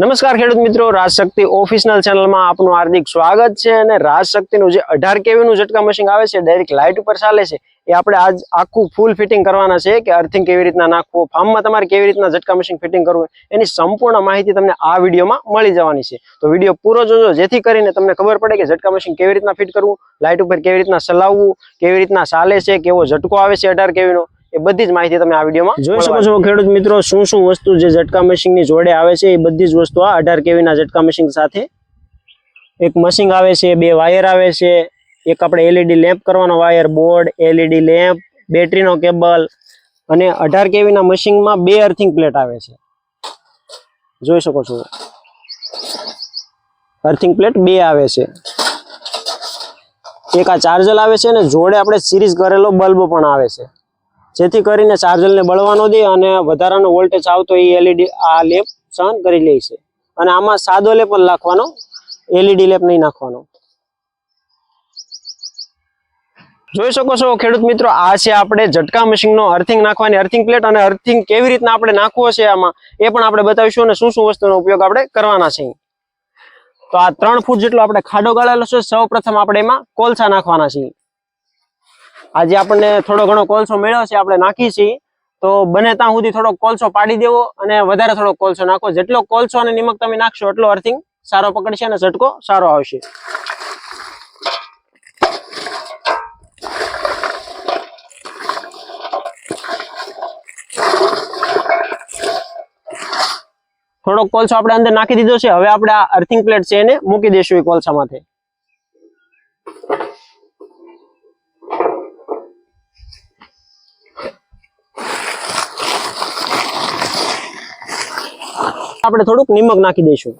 નમસ્કાર ખેડૂત મિત્રો રાજશક્તિ ઓફિશિયલ ચેનલમાં આપનું હાર્દિક સ્વાગત છે અને રાજશક્તિનું જે અઢાર કેવીનું ઝટકા મશીન આવે છે ડાયરેક્ટ લાઇટ ઉપર ચાલે છે, એ આપણે આજ આખું ફૂલ ફિટિંગ કરવાના છે કે અર્થિંગ કેવી રીતના નાખવું ફાર્મમાં તમારે કેવી રીતના ઝટકા મશીન ફિટિંગ કરવું એની સંપૂર્ણ માહિતી તમને આ વિડીયોમાં મળી જવાની છે. તો વીડિયો પૂરો જોજો, જેથી કરીને તમને ખબર પડે કે ઝટકા મશીન કેવી રીતના ફિટ કરવું લાઇટ ઉપર કેવી રીતના ચલાવવું, કેવી રીતના ચાલે છે, કેવો ઝટકો આવે છે અઢાર કેવીનો એ બધી જ માહિતી તમે આ વિડીયોમાં જોઈ શકો છો. ખેડૂત મિત્રો શું શું વસ્તુ જે ઝટકા મશીનની જોડે આવે છે એ બધી જ વસ્તુ આ અઢાર કેવીના ઝટકા મશીન સાથે. એક મશીન આવે છે બે વાયર આવે છે એક આપણે એલઈડી લેમ્પ કરવાનો વાયર બોર્ડ એલઈડી લેમ્પ બેટરીનો કેબલ અને અઢાર કેવીના મશીનમાં બે અર્થિંગ પ્લેટ આવે છે. જોઈ શકો છો. અર્થિંગ પ્લેટ બે આવે છે. એક આ ચાર્જર આવે છે અને જોડે આપણે સિરીઝ કરેલો બલ્બ પણ આવે છે. જેથી કરીને ચાર્જરને બળવાનો દે અને વધારાનો વોલ્ટેજ આવતો એ એલઈડી આ લેપ સહન કરી લે છે. અને આમાં સાદો લેપ પણ નાખવાનો એલઈડી લેપ નહીં નાખવાનો. જોઈ શકો છો ખેડૂત મિત્રો, આ છે આપણે ઝટકા મશીનનો અર્થિંગ નાખવાની અર્થિંગ પ્લેટ અને અર્થિંગ કેવી રીતના આપણે નાખવો છે આમાં, એ પણ આપણે બતાવીશું અને શું શું વસ્તુનો ઉપયોગ આપણે કરવાના છે તો આ ત્રણ ફૂટ જેટલો આપણે ખાડો ગાળેલો છે સૌ પ્રથમ આપણે એમાં કોલસા નાખવાના છીએ. આજે આપણને થોડો ઘણો કોલસો મેળવ્યો છે, આપણે નાખી છીએ. તો બને ત્યાં સુધી થોડો કોલસો પાડી દેવો અને વધારે થોડો કોલસો નાખો. જેટલો કોલસો અને નિમક તમે નાખશો, એટલો અર્થિંગ સારો પકડશે અને ઝટકો સારો આવશે. થોડોક કોલસો આપણે અંદર નાખી દીધો છે. હવે આપણે આ અર્થિંગ પ્લેટ છે એને મૂકી દઈશું એ કોલસામાંથી. આપણે થોડુંક નિમક નાખી દઈશું.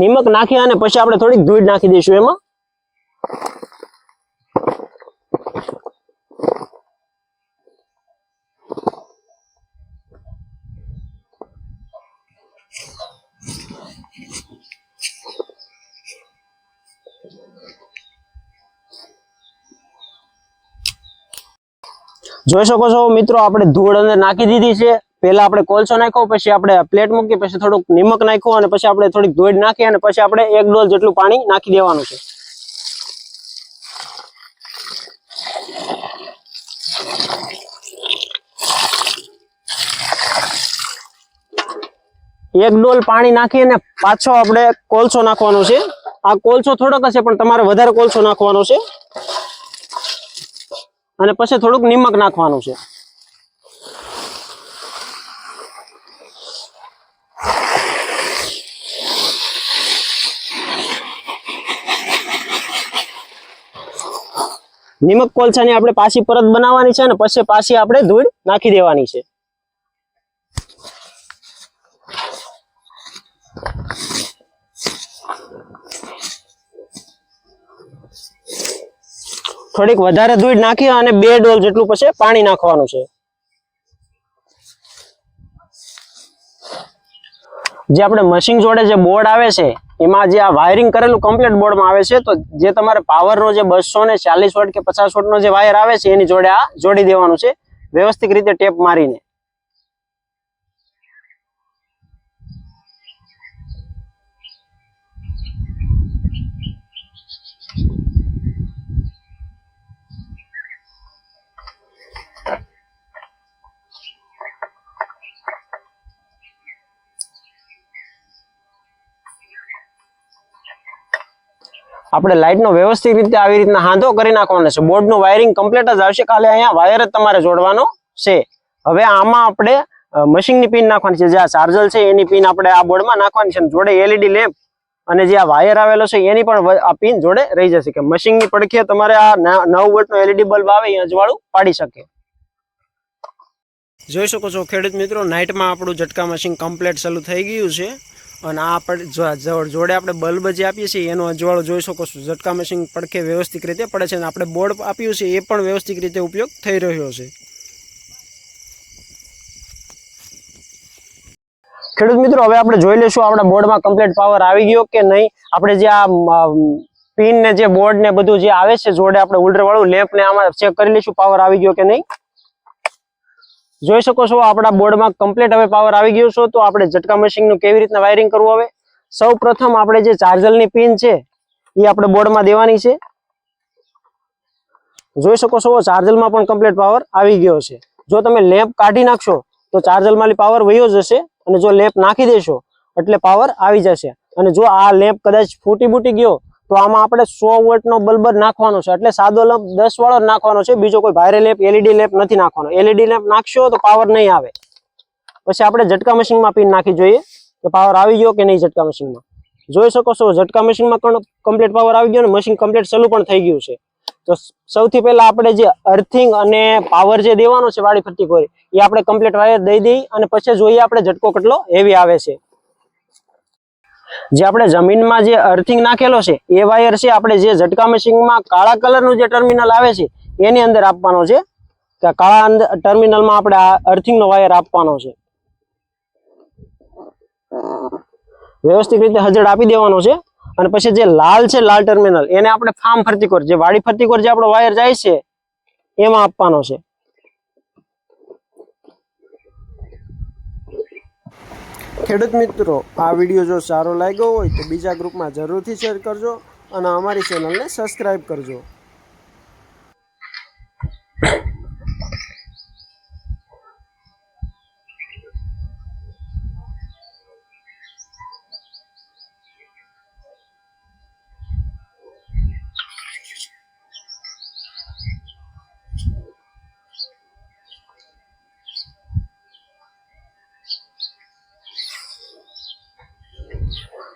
નિમક નાખી અને પછી આપણે થોડીક ધૂળ નાખી દઈશું એમાં. જોઈ શકો છો મિત્રો, આપણે ધૂળ અંદર નાખી દીધી છે. પહેલા આપણે કોલસો નાખ્યો, પછી આપણે પ્લેટ મૂકી, પછી થોડુંક નિમક નાખ્યું અને પછી આપણે થોડીક ધૂળ નાખી અને પછી આપણે એક ડોલ જેટલું પાણી નાખી દેવાનું છે. એક ડોલ પાણી નાખી અને પાછો આપણે કોલસો નાખવાનો છે. આ કોલસો થોડોક હશે, પણ તમારે વધારે કોલસો નાખવાનો છે. અને પછી થોડુંક નિમક નાખવાનું છે. નિમક કોલસાની આપણે પાછી પરત બનાવવાની છે અને પછી પાછી આપણે ધૂળ નાખી દેવાની છે. થોડીક વધારે ધૂળ નાખી અને બે ડોલ જેટલું પછી પાણી નાખવાનું છે. જે આપણે મશીન જોડે જે બોર્ડ આવે છે, એમાં જે આ વાયરિંગ કરેલું કમ્પ્લીટ બોર્ડમાં આવે છે, તો જે તમારે પાવરનો જે બસો ને ચાલીસ વોટ કે પચાસ વોટનો જે વાયર આવે છે, એની જોડે આ જોડી દેવાનું છે. વ્યવસ્થિત રીતે ટેપ મારીને. આપણે લાઇટનો વ્યવસ્થિત રીતે આવી રીતના હાંધો કરી નાખવાનો છે. બોર્ડનું વાયરિંગ કમ્પ્લીટ જ આવશે. ખાલી અહીંયા વાયર જ તમારે જોડવાનો છે. હવે આમાં આપણે મશીનની પિન નાખવાની છે. જે આ ચાર્જર છે, એની પિન આપણે આ બોર્ડમાં નાખવાની છે. જોડે એલઈડી લેમ્પ અને જે આ વાયર આવેલો છે, એની પણ આ પિન જોડે રહી જશે કે મશીનની પડખે તમારે આ નવ વોલ્ટનો એલઈડી બલ્બ આવે, એ અજવાળું પાડી શકે. જોઈ શકો છો ખેડૂત મિત્રો, નાઇટમાં આપણું ઝટકા મશીન કમ્પ્લીટ ચાલુ થઈ ગયું છે. અને આ આપણે જોડે આપણે બલ્બ જે આપીએ છીએ, એનો અજવાળો જોઈ શકો છો. ઝટકા મશીન પડખે વ્યવસ્થિત રીતે પડે છે અને આપણે બોર્ડ આપ્યું છે, એ પણ વ્યવસ્થિત રીતે ઉપયોગ થઈ રહ્યો છે. ખેડૂત મિત્રો, હવે આપણે જોઈ લઈશું આપણા બોર્ડમાં કમ્પ્લીટ પાવર આવી ગયો કે નહીં. આપણે જે આ પિન ને જે બોર્ડ ને બધું જે આવે છે, જોડે આપણે ઉલરવાળું વાળું લેમ્પ ને આમાં ચેક કરી લઈશું પાવર આવી ગયો કે નહીં. જોઈ શકો છો, આપણા બોર્ડમાં કમ્પ્લીટ હવે પાવર આવી ગયો છે. તો આપણે ઝટકા મશીનનું કેવી રીતના વાયરિંગ કરવું હવે? સૌ આપણે જે ચાર્જરની પિન છે, એ આપણે બોર્ડમાં દેવાની છે. જોઈ શકો છો ચાર્જરમાં પણ કમ્પ્લીટ પાવર આવી ગયો છે. જો તમે લેમ્પ કાઢી નાખશો, તો ચાર્જરમાં પાવર વયો જશે અને જો લેમ્પ નાખી દેશો, એટલે પાવર આવી જશે. અને જો આ લેમ્પ કદાચ ફૂટી બૂટી ગયો તો આમાં આપણે સો વોલ્ટનો બલ્બ નાખવાનો છે. એટલે સાદો લેમ્પ દસ વાળો જ નાખવાનો છે. બીજો કોઈ ભારે લેમ્પ એલઈડી લેમ્પ નથી નાખવાનો. એલઈડી લેમ્પ નાખશો તો પાવર નહીં આવે. પછી આપણે ઝટકા મશીનમાં પિન નાખી જોઈએ કે પાવર આવી ગયો કે નહીં ઝટકા મશીનમાં. જોઈ શકો છો, ઝટકા મશીનમાં પણ કમ્પ્લીટ પાવર આવી ગયો ને મશીન કમ્પ્લીટ ચાલુ પણ થઈ ગયું છે. તો સૌથી પહેલા આપણે જે અર્થિંગ અને પાવર જે દેવાનો છે વાળી ફરતી કોરી એ આપણે કમ્પ્લીટ વાયર દઈ દઈ અને પછી જોઈએ આપણે ઝટકો કેટલો હેવી આવે છે. જે આપણે જમીનમાં જે અર્થિંગ નાખેલો છે, એ વાયર છે, આપણે જે ઝટકા મશીનમાં કાળા કલરનું જે ટર્મિનલ આવે છે, એની અંદર આપવાનો છે. કાળા અંદર ટર્મિનલમાં આપણે આ અર્થિંગનો વાયર આપવાનો છે. વ્યવસ્થિત રીતે હજડ આપી દેવાનો છે. અને પછી જે લાલ છે, લાલ ટર્મિનલ એને આપણે ફાર્મ ફરતી કોર, જે વાડી ફરતી કોર જે આપણો વાયર જાય છે, એમાં આપવાનો છે. ખેડૂત મિત્રો, આ વીડિયો જો સારો લાગ્યો હોય તો બીજા ગ્રુપમાં જરૂરથી શેર કરજો અને અમારી ચેનલને સબસ્ક્રાઈબ કરજો.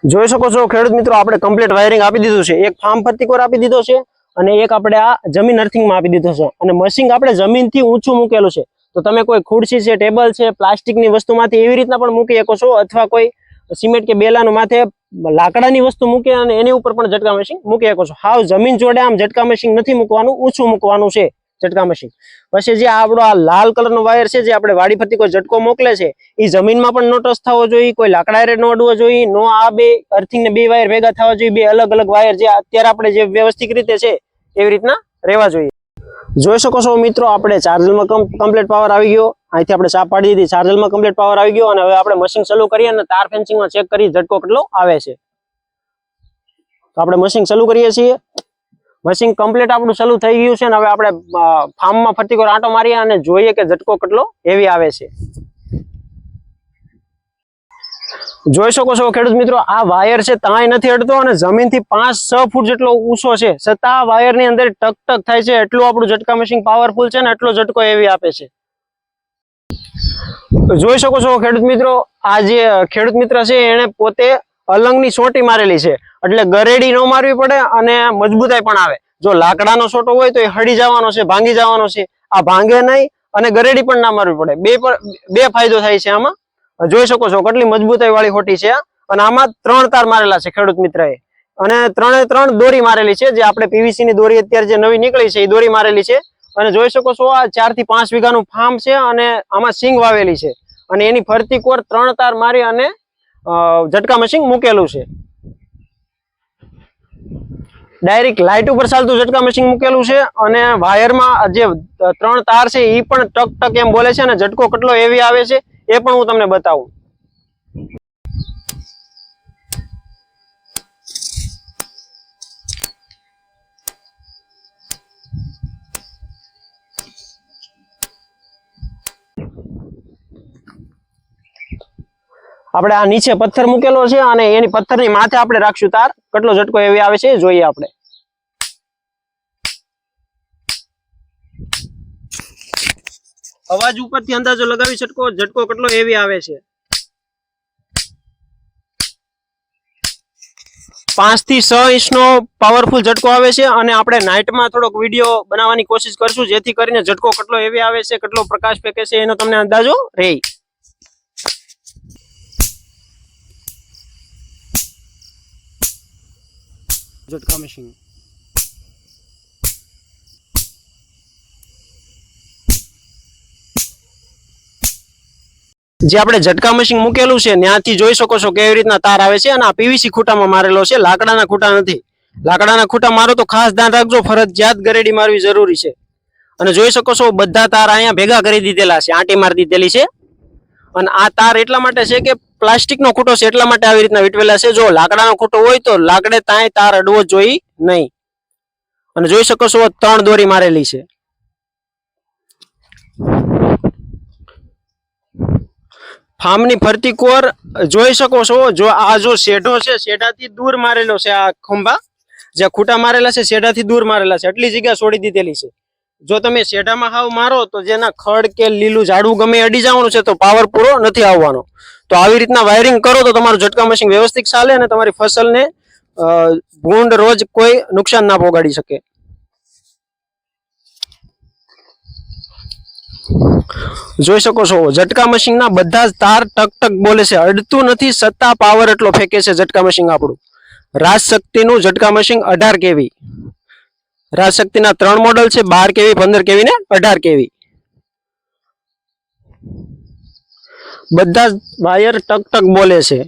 જોઈ શકો છો ખેડૂત મિત્રો, આપણે કમ્પ્લીટ વાયરિંગ આપી દીધું છે. એક ફાર્મ ફરતીકોર આપી દીધો છે અને એક આપણે આ જમીન અર્થિંગમાં આપી દીધો છે. અને મશીન આપણે જમીનથી ઊંચું મૂકેલું છે. તો તમે કોઈ ખુરશી છે ટેબલ છે પ્લાસ્ટિકની વસ્તુમાંથી એવી રીતના પણ મૂકી શકો છો અથવા કોઈ સિમેન્ટ કે બેલાનું માથે લાકડાની વસ્તુ મૂકી અને એની ઉપર પણ ઝટકા મશીન મૂકી શકો છો. હાવ જમીન જોડે આમ ઝટકા મશીન નથી મૂકવાનું, ઊંચું મૂકવાનું છે. ઝટકા મશીન. પછી જે આપણો આ લાલ કલરનો વાયર છે, જે આપણે વાડી ફરતી કોઈ ઝટકો મોકલે છે એ જમીનમાં પણ નો ટચ થવો જોઈએ, કોઈ લાકડા નો અડવો જોઈએ, નો આ બે અર્થિંગ ને બે વાયર ભેગા થવા જોઈએ, બે અલગ અલગ વાયર જે અત્યારે આપણે જે વ્યવસ્થિત રીતે છે, એવી રીતના રહેવા જોઈએ. જોઈ શકો છો મિત્રો, આપણે ચાર્જરમાં કમ્પ્લીટ પાવર આવી ગયો. અહીંથી આપણે ચા પાડી દીધી, ચાર્જરમાં કમ્પ્લીટ પાવર આવી ગયો, અને હવે આપણે મશીન ચાલુ કરીએ અને તાર ફેન્સિંગમાં ચેક કરી ઝટકો કેટલો આવે છે. તો આપણે મશીન ચાલુ કરીએ છીએ. મશીન કમ્પ્લીટ આપણું ચાલુ થઈ ગયું છે અને હવે આપણે ફાર્મમાં ફરતી કોઈ આંટો મારીએ અને જોઈએ કે ઝટકો કેટલો હેવી આવે છે. જોઈ શકો છો ખેડૂત મિત્રો, આ વાયર છે, તાંય નથી અડતો અને જમીનથી પાંચ, છ ફૂટ જેટલો ઊંચો છે. છતાં વાયરની અંદર ટક ટક થાય છે, એટલું આપણું ઝટકા મશીન પાવરફુલ છે અને એટલો ઝટકો એવી આપે છે. જોઈ શકો છો ખેડૂત મિત્રો, આ જે ખેડૂત મિત્ર છે એને પોતે અલંગની સોટી મારેલી છે. એટલે ગરેડી ન મારવી પડે અને મજબૂતાઈ પણ આવે. જો લાકડાનો સોટો હોય તો એ હળી જવાનો છે, ભાંગી જવાનો છે. આ ભાંગે નહીં અને ગરેડી પણ ના મારવી પડે. બે પર, બે ફાયદો થાય છે આમાં. જોઈ શકો છો કેટલી મજબૂતાઈ વાળી હોટી છે અને આમાં ત્રણ તાર મારેલા છે, ખેડૂત મિત્રએ. અને ત્રણે ત્રણ દોરી મારેલી છે. જે આપણે પીવીસી ની દોરી અત્યારે જે નવી નીકળી છે, એ દોરી મારેલી છે. અને જોઈ શકો છો આ ચારથી પાંચ વીઘાનું ફાર્મ છે અને આમાં સિંગ વાવેલી છે. અને એની ફરતી કોર ત્રણ તાર મારી અને ઝટકા મશીન મૂકેલું છે. ડાયરેક્ટ લાઇટ ઉપર ચાલતું ઝટકા મશીન મૂકેલું છે અને વાયરમાં જે ત્રણ તાર છે એ પણ ટક ટક એમ બોલે છે અને ઝટકો કેટલો એવી આવે છે એ પણ હું તમને બતાવું. આપણે આ નીચે પથ્થર મૂકેલો છે અને એની પથ્થરની માથે આપણે રાખશું તાર. કેટલો ઝટકો એવી આવે છે જોઈએ આપણે. અવાજ ઉપરથી અંદાજો લગાવી છટકો ઝટકો કેટલો એવી આવે છે? પાંચથી છ ઇંચનો પાવરફુલ ઝટકો આવે છે અને આપણે નાઇટમાં થોડોક વીડિયો બનાવવાની કોશિશ કરશું જેથી કરીને ઝટકો કેટલો એવી આવે છે, કેટલો પ્રકાશ ફેંકે છે એનો તમને અંદાજો રહે. ઝટકા મશીન જે આપણે ઝટકા મશીન મૂકેલું છે ત્યાંથી જોઈ શકો છો કેવી રીતના તાર આવે છે અને આ પીવીસી ખૂટામાં મારેલો છે. લાકડાના ખૂટા નથી. લાકડાના ખૂટા મારો તો ખાસ ધ્યાન રાખજો, ફરજિયાત ગરેડી મારવી જરૂરી છે. અને જોઈ શકો છો, બધા તાર અહીંયા ભેગા કરી દીધેલા છે, આંટી મારી દીધેલી છે. અને આ તાર એટલા માટે છે કે પ્લાસ્ટિકનો ખૂટો છે એટલા માટે આવી રીતના વીટવેલા છે. જો લાકડાનો ખૂટો હોય તો લાકડે તાંય તાર અડવો જોઈ નહીં. અને જોઈ શકો છો, ત્રણ દોરી મારેલી છે. ફાર્મની ફરતી કોર જોઈ શકો છો, જો આ જો શેઢો છે, શેઢાથી દૂર મારેલો છે આ ખંભા. જે ખૂટા મારેલા છે, શેઢાથી દૂર મારેલા છે. એટલી જગ્યા છોડી દીધેલી છે. જો તમે શેઢામાં હાવ મારો, તો જેના ખડ કે લીલું ઝાડવું ગમે અડી જવાનું છે, તો પાવર પૂરો નથી આવવાનો. તો આવી રીતના વાયરિંગ કરો તો તમારું ઝટકા મશીન વ્યવસ્થિત ચાલે અને તમારી ફસલને ભૂંડ રોજ કોઈ નુકસાન ના પોગાડી શકે. જોઈ શકો છો, ઝટકા મશીનના બધા જ તાર ટક ટક બોલે છે. અડતું નથી, સત્તા પાવર એટલો ફેંકે છે ઝટકા મશીન આપણું. રાજશક્તિનું ઝટકા મશીન અઢાર કેવી. રાજશક્તિના ત્રણ મોડલ છે, બાર કેવી, પંદર કેવી ને અઢાર કેવી. બધા જ વાયર ટક ટક બોલે છે.